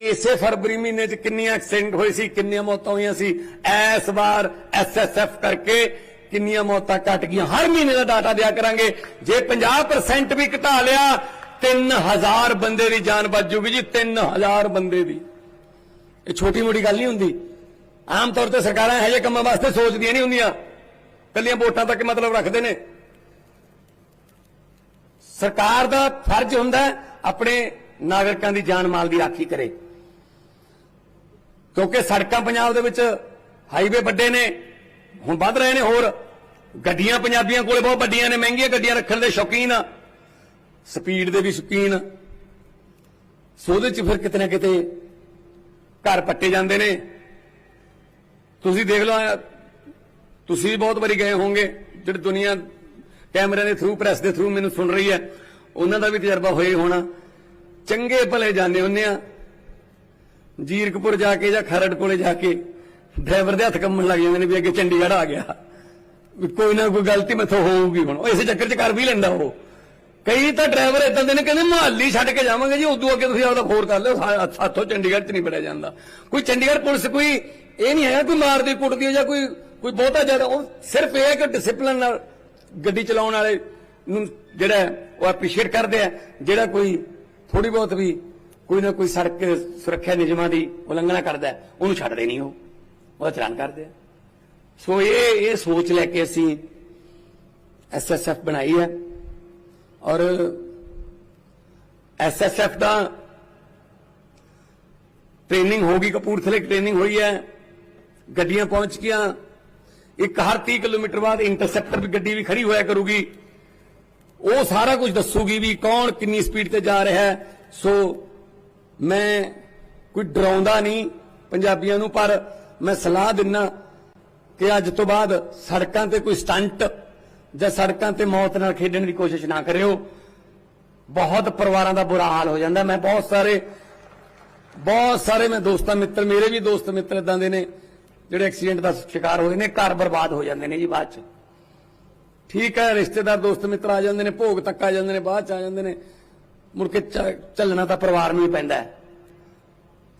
ਇਸੇ ਫਰਵਰੀ ਮਹੀਨੇ 'ਚ ਕਿੰਨੀਆਂ ਐਕਸੀਡੈਂਟ ਹੋਏ ਸੀ, ਕਿੰਨੀਆਂ ਮੌਤਾਂ ਹੋਈਆਂ ਸੀ? ਇਸ ਵਾਰ ਐਸਐਸਐਫ ਕਰਕੇ ਕਿੰਨੀਆਂ ਮੌਤਾਂ ਘਟ ਗਈਆਂ। ਹਰ ਮਹੀਨੇ ਦਾ ਡਾਟਾ ਦਿਆ ਕਰਾਂਗੇ। ਜੇ 50% ਵੀ ਘਟਾ ਲਿਆ 3000 ਬੰਦੇ ਦੀ ਜਾਨ ਬਚ ਜੂਗੀ ਜੀ 3000 ਬੰਦੇ ਦੀ। ਇਹ ਛੋਟੀ ਮੋਟੀ ਗੱਲ ਨਹੀਂ ਹੁੰਦੀ। ਆਮ ਤੌਰ ਤੇ ਸਰਕਾਰਾਂ ਇਹੋ ਜਿਹੇ ਕੰਮਾਂ ਵਾਸਤੇ ਸੋਚਦੀਆਂ ਨਹੀਂ ਹੁੰਦੀਆਂ। ਕੱਲੀਆਂ ਵੋਟਾਂ ਤੱਕ ਮਤਲਬ ਰੱਖਦੇ ਨੇ। ਸਰਕਾਰ ਦਾ ਫਰਜ਼ ਹੁੰਦਾ ਆਪਣੇ ਨਾਗਰਿਕਾਂ ਦੀ ਜਾਨ ਮਾਲ ਦੀ ਰਾਖੀ ਕਰੇ। ਕਿਉਂਕਿ ਸੜਕਾਂ ਪੰਜਾਬ ਦੇ ਵਿੱਚ ਹਾਈਵੇ ਵੱਡੇ ਨੇ, ਹੁਣ ਵੱਧ ਰਹੇ ਨੇ ਹੋਰ। ਗੱਡੀਆਂ ਪੰਜਾਬੀਆਂ ਕੋਲੇ ਬਹੁਤ ਵੱਡੀਆਂ ਨੇ, ਮਹਿੰਗੀਆਂ ਗੱਡੀਆਂ ਰੱਖਣ ਦੇ ਸ਼ੌਕੀਨ ਆ। ਸਪੀਡ ਦੇ ਵੀ ਸ਼ੌਕੀਨ। ਸੋ ਉਹਦੇ ਚ ਫਿਰ ਕਿਤੇ ਨਾ ਕਿਤੇ ਘਰ ਪੱਟੇ ਜਾਂਦੇ ਨੇ। ਤੁਸੀਂ ਦੇਖ ਲਓ ਤੁਸੀਂ ਵੀ ਬਹੁਤ ਵਾਰੀ ਗਏ ਹੋਵੋਗੇ, ਜਿਹੜੀ ਦੁਨੀਆ ਕੈਮਰਿਆਂ ਦੇ ਥਰੂ ਪ੍ਰੈਸ ਦੇ ਥਰੂ ਮੈਨੂੰ ਸੁਣ ਰਹੀ ਹੈ, ਉਹਨਾਂ ਦਾ ਵੀ ਤਜਰਬਾ ਹੋਇਆ ਹੋਣਾ। ਚੰਗੇ ਭਲੇ ਜਾਂਦੇ ਹੁੰਨੇ ਆ। ਜੀਰਕਪੁਰ ਜਾ ਕੇ ਜਾਂ ਖਰੜ ਕੋਲੇ ਜਾ ਕੇ ਡਰਾਈਵਰ ਦੇ ਹੱਥ ਕੰਮਣ ਲੱਗ ਜਾਂਦੇ ਨੇ ਵੀ ਅੱਗੇ ਚੰਡੀਗੜ੍ਹ ਆ ਗਿਆ। ਵੀ ਕੋਈ ਨਾ ਕੋਈ ਗਲਤੀ ਮੈਥੋਂ ਹੋਊਗੀ ਹੁਣ। ਉਹ ਇਸੇ ਚੱਕਰ 'ਚ ਕਰ ਵੀ ਲੈਂਦਾ ਉਹ। ਕਈ ਤਾਂ ਡਰਾਈਵਰ ਇਦਾਂ ਦੇ ਨੇ ਕਹਿੰਦੇ ਮੁਹੱਲੀ ਛੱਡ ਕੇ ਜਾਵਾਂਗੇ ਜੀ, ਉਦੋਂ ਅੱਗੇ ਤੁਸੀਂ ਆਪਦਾ ਫੋਰ ਕਰ ਲਿਓ, ਸਾ- ਸਾਥੋਂ ਚੰਡੀਗੜ੍ਹ 'ਚ ਨਹੀਂ ਬੜਿਆ ਜਾਂਦਾ। ਕੋਈ ਚੰਡੀਗੜ੍ਹ ਪੁਲਿਸ ਕੋਈ ਇਹ ਨਹੀਂ ਹੈ ਕੋਈ ਮਾਰਦੀ ਕੁੱਟਦੀ ਜਾਂ ਕੋਈ ਕੋਈ ਬਹੁਤਾ ਜ਼ਿਆਦਾ। ਉਹ ਸਿਰਫ ਇਹ ਕਿ ਡਿਸਪਲਿਨ ਨਾਲ ਗੱਡੀ ਚਲਾਉਣ ਵਾਲੇ ਨੂੰ ਜਿਹੜਾ ਉਹ ਐਪਰੀਸ਼ੀਏਟ ਕਰਦੇ ਆ। ਜਿਹੜਾ ਕੋਈ ਥੋੜੀ ਬਹੁਤ ਵੀ ਕੋਈ ਨਾ ਕੋਈ ਸੜਕ ਸੁਰੱਖਿਆ ਨਿਯਮਾਂ ਦੀ ਉਲੰਘਣਾ ਕਰਦਾ ਉਹਨੂੰ ਛੱਡਦੇ ਨਹੀਂ ਉਹ। ਉਹ ਚਲਾਨ ਕਰਦੇ ਆ। ਸੋ ਇਹ ਇਹ ਸੋਚ ਲੈ ਕੇ ਅਸੀਂ ਐਸਐਸਐਫ ਬਣਾਈ ਹੈ। ਔਰ ਐਸਐਸਐਫ ਦਾ ਟ੍ਰੇਨਿੰਗ ਹੋਗੀ ਕਪੂਰਥਲੇ ਟ੍ਰੇਨਿੰਗ ਹੋਈ ਹੈ। ਗੱਡੀਆਂ ਪਹੁੰਚ ਗਈਆਂ। ਇੱਕ ਹਰ 30 ਕਿਲੋਮੀਟਰ ਬਾਅਦ ਇੰਟਰਸੈਪਟਰ ਵੀ ਗੱਡੀ ਵੀ ਖੜੀ ਹੋਇਆ ਕਰੂਗੀ। ਉਹ ਸਾਰਾ ਕੁਝ ਦੱਸੂਗੀ ਵੀ ਕੌਣ ਕਿੰਨੀ ਸਪੀਡ ਤੇ ਜਾ ਰਿਹਾ ਹੈ। ਸੋ ਮੈਂ ਕੋਈ ਡਰਾਉਂਦਾ ਨਹੀਂ ਪੰਜਾਬੀਆਂ ਨੂੰ, ਪਰ ਮੈਂ ਸਲਾਹ ਦਿੰਨਾ ਕਿ ਅੱਜ ਤੋਂ ਬਾਅਦ ਸੜਕਾਂ ਤੇ ਕੋਈ ਸਟੰਟ ਜਾਂ ਸੜਕਾਂ ਤੇ ਮੌਤ ਨਾਲ ਖੇਡਣ ਦੀ ਕੋਸ਼ਿਸ਼ ਨਾ ਕਰਿਓ। ਬਹੁਤ ਪਰਿਵਾਰਾਂ ਦਾ ਬੁਰਾ ਹਾਲ ਹੋ ਜਾਂਦਾ। ਮੈਂ ਬਹੁਤ ਸਾਰੇ ਬਹੁਤ ਸਾਰੇ ਮੈਂ ਦੋਸਤਾਂ, ਮਿੱਤਰ, ਮੇਰੇ ਵੀ ਦੋਸਤ, ਮਿੱਤਰ ਇਦਾਂ ਦੇ ਨੇ, ਜਿਹੜੇ ਐਕਸੀਡੈਂਟ ਦਾ ਸ਼ਿਕਾਰ ਹੋਏ ਨੇ, ਘਰ ਬਰਬਾਦ ਹੋ ਜਾਂਦੇ ਨੇ ਜੀ ਬਾਅਦ ਚ। ਠੀਕ ਹੈ, ਰਿਸ਼ਤੇਦਾਰ, ਦੋਸਤ, ਮਿੱਤਰ ਆ ਜਾਂਦੇ ਨੇ, ਭੋਗ ਤੱਕ ਆ ਜਾਂਦੇ ਨੇ, ਬਾਅਦ ਚ ਆ ਜਾਂਦੇ ਨੇ। ਮੁੜ ਕੇ ਚ- ਚੱਲਣਾ ਤਾਂ ਪਰਿਵਾਰ ਨੂੰ ਹੀ ਪੈਂਦਾ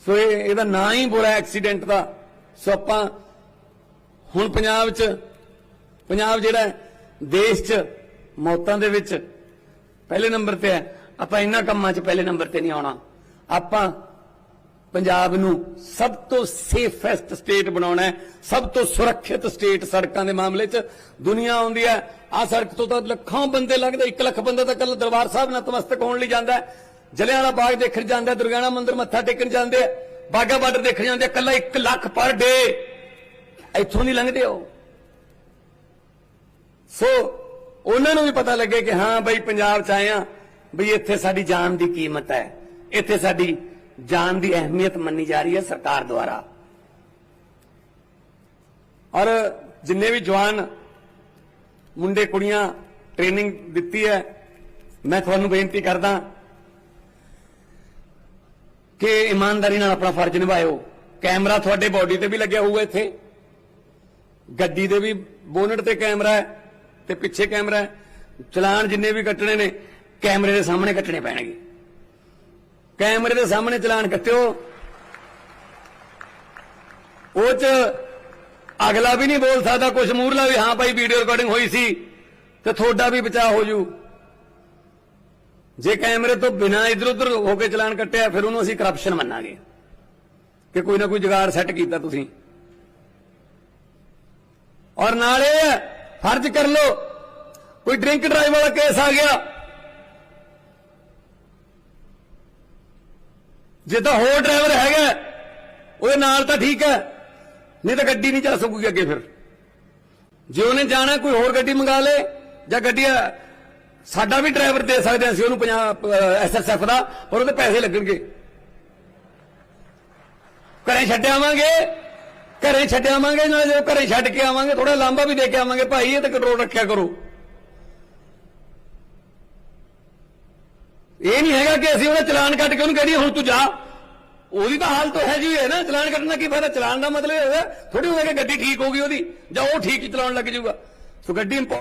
ਸੋ ਇਹ, ਇਹਦਾ ਨਾਂ ਹੀ ਬੁਰਾ ਐਕਸੀਡੈਂਟ ਦਾ। ਸੋ ਆਪਾਂ ਹੁਣ ਪੰਜਾਬ 'ਚ ਪੰਜਾਬ ਜਿਹੜਾ ਦੇਸ਼ 'ਚ ਮੌਤਾਂ ਦੇ ਵਿੱਚ ਪਹਿਲੇ ਨੰਬਰ ਤੇ ਹੈ। ਆਪਾਂ ਇਹਨਾਂ ਕੰਮਾਂ 'ਚ ਪਹਿਲੇ ਨੰਬਰ ਤੇ ਨਹੀਂ ਆਉਣਾ। ਆਪਾਂ ਪੰਜਾਬ ਨੂੰ ਸਭ ਤੋਂ ਸੇਫੈਸਟ ਸਟੇਟ ਬਣਾਉਣਾ ਹੈ ਸਭ ਤੋਂ ਸੁਰੱਖਿਅਤ ਸਟੇਟ ਸੜਕਾਂ ਦੇ ਮਾਮਲੇ 'ਚ ਦੁਨੀਆ ਆਉਂਦੀ ਹੈ। ਆ ਸੜਕ ਤੋਂ ਤਾਂ ਲੱਖਾਂ ਬੰਦੇ ਲੱਗਦੇ 1 ਲੱਖ ਬੰਦਾ ਤਾਂ ਕੱਲ ਦਰਬਾਰ ਸਾਹਿਬ ਨਤਮਸਤਕ ਹੋਣ ਲਈ ਜਾਂਦਾ ਜਲਿਆਂ ਵਾਲਾ ਬਾਗ ਦੇਖਣ ਜਾਂਦਾ ਦੁਰਗਿਆਣਾ ਮੰਦਿਰ ਮੱਥਾ ਟੇਕਣ ਜਾਂਦੇ ਆ ਬਾਗਾ ਬਾਰਡਰ ਦੇਖਣ ਜਾਂਦੇ ਆ, ਕੱਲਾ 1 ਲੱਖ ਪਰ ਡੇ। ਇੱਥੋਂ ਨਹੀਂ ਲੰਘਦੇ ਉਹ। ਸੋ ਉਹਨਾਂ ਨੂੰ ਵੀ ਪਤਾ ਲੱਗੇ ਕਿ ਹਾਂ ਬਈ ਪੰਜਾਬ ਚ ਆਏ ਆ ਬਈ ਇੱਥੇ ਸਾਡੀ ਜਾਨ ਦੀ ਕੀਮਤ ਹੈ ਇੱਥੇ ਸਾਡੀ ਜਾਨ ਦੀ ਅਹਿਮੀਅਤ ਮੰਨੀ ਜਾ ਰਹੀ ਹੈ ਸਰਕਾਰ ਦੁਆਰਾ। ਔਰ ਜਿੰਨੇ ਵੀ ਜਵਾਨ ਮੁੰਡੇ ਕੁੜੀਆਂ ਟ੍ਰੇਨਿੰਗ ਦਿੱਤੀ ਹੈ, ਮੈਂ ਤੁਹਾਨੂੰ ਬੇਨਤੀ ਕਰਦਾ ਕਿ ਇਮਾਨਦਾਰੀ ਨਾਲ ਆਪਣਾ ਫਰਜ਼ ਨਿਭਾਇਓ। ਕੈਮਰਾ ਤੁਹਾਡੇ ਬਾਡੀ ਤੇ ਵੀ ਲੱਗਿਆ ਹੋਊਗਾ ਇੱਥੇ। ਗੱਡੀ ਦੇ ਵੀ ਬੋਨਟ ਤੇ ਕੈਮਰਾ ਹੈ ਤੇ ਪਿੱਛੇ ਕੈਮਰਾ ਹੈ। ਚਲਾਨ ਜਿੰਨੇ ਵੀ ਕੱਟਣੇ ਨੇ, ਕੈਮਰੇ ਦੇ ਸਾਹਮਣੇ ਕੱਟਣੇ ਪੈਣਗੇ। ਕੈਮਰੇ ਦੇ ਸਾਹਮਣੇ ਚਲਾਨ ਕੱਟਿਓ। ਉਹ ਚ ਅਗਲਾ ਵੀ ਨਹੀਂ ਬੋਲ ਸਕਦਾ ਕੁਝ ਮੂਰਲਾ ਵੀ, ਹਾਂ ਭਾਈ ਵੀਡੀਓ ਰਿਕਾਰਡਿੰਗ ਹੋਈ ਸੀ, ਤੇ ਤੁਹਾਡਾ ਵੀ ਬਚਾਅ ਹੋ ਜੂ। ਜੇ ਕੈਮਰੇ ਤੋਂ ਬਿਨਾ ਇਧਰ ਉਧਰ ਹੋ ਕੇ ਚਲਾਨ ਕੱਟਿਆ, ਫਿਰ ਉਹਨੂੰ ਅਸੀਂ ਕਰਪਸ਼ਨ ਮੰਨਾਂਗੇ। ਕਿ ਕੋਈ ਨਾ ਕੋਈ ਜੁਗਾੜ ਸੈੱਟ ਕੀਤਾ ਤੁਸੀਂ। ਔਰ ਨਾਲੇ ਫਰਜ਼ ਕਰ ਲੋ ਕੋਈ ਡਰਿੰਕ ਡਰਾਈਵ ਵਾਲਾ ਕੇਸ ਆ ਗਿਆ। ਜੇ ਤਾਂ ਹੋਰ ਡਰਾਈਵਰ ਹੈਗਾ, ਉਹਦੇ ਨਾਲ ਤਾਂ ਠੀਕ ਹੈ, ਨਹੀਂ ਤਾਂ ਗੱਡੀ ਨਹੀਂ ਚੱਲ ਸਕੂਗੀ ਅੱਗੇ ਫਿਰ। ਜੇ ਉਹਨੇ ਜਾਣਾ, ਕੋਈ ਹੋਰ ਗੱਡੀ ਮੰਗਾ ਲੇ, ਜਾਂ ਗੱਡੀ ਸਾਡਾ ਵੀ ਡਰਾਈਵਰ ਦੇ ਸਕਦੇ ਹਾਂ ਅਸੀਂ ਉਹਨੂੰ ਪੰਜਾਬ ਐਸਐਸਐਫ ਦਾ, ਪਰ ਉਹਦੇ ਪੈਸੇ ਲੱਗਣਗੇ। ਘਰੇ ਛੱਡ ਆਵਾਂਗੇ, ਘਰੇ ਛੱਡ ਆਵਾਂਗੇ, ਨਾਲੇ ਜਦੋਂ ਘਰੇ ਛੱਡ ਕੇ ਆਵਾਂਗੇ ਥੋੜਾ ਲਾਂਬਾ ਵੀ ਦੇ ਕੇ ਆਵਾਂਗੇ, ਭਾਈ ਇਹ ਤਾਂ ਕੰਟਰੋਲ ਰੱਖਿਆ ਕਰੋ। ਇਹ ਨਹੀਂ ਹੈਗਾ ਕਿ ਅਸੀਂ ਉਹਦਾ ਚਲਾਨ ਕੱਟ ਕੇ ਉਹਨੂੰ ਕਹਦੀਏ ਹੁਣ ਤੂੰ ਜਾ। ਉਹਦੀ ਤਾਂ ਹਾਲਤ ਹੈ ਜੀ ਹੈ ਨਾ, ਚਲਾਨ ਕੱਟਣਾ ਕੀ ਫਾਇਦਾ? ਚਲਾਨ ਦਾ ਮਤਲਬ ਇਹ ਹੋਇਆ ਥੋੜੀ ਹੋਵੇਗਾ ਗੱਡੀ ਠੀਕ ਹੋ ਗਈ ਉਹਦੀ, ਜਾਂ ਉਹ ਠੀਕ ਚਲਾਉਣ ਲੱਗ ਜਾਊਗਾ। ਸੋ ਗੱਡੀ ਇੰਪੋ-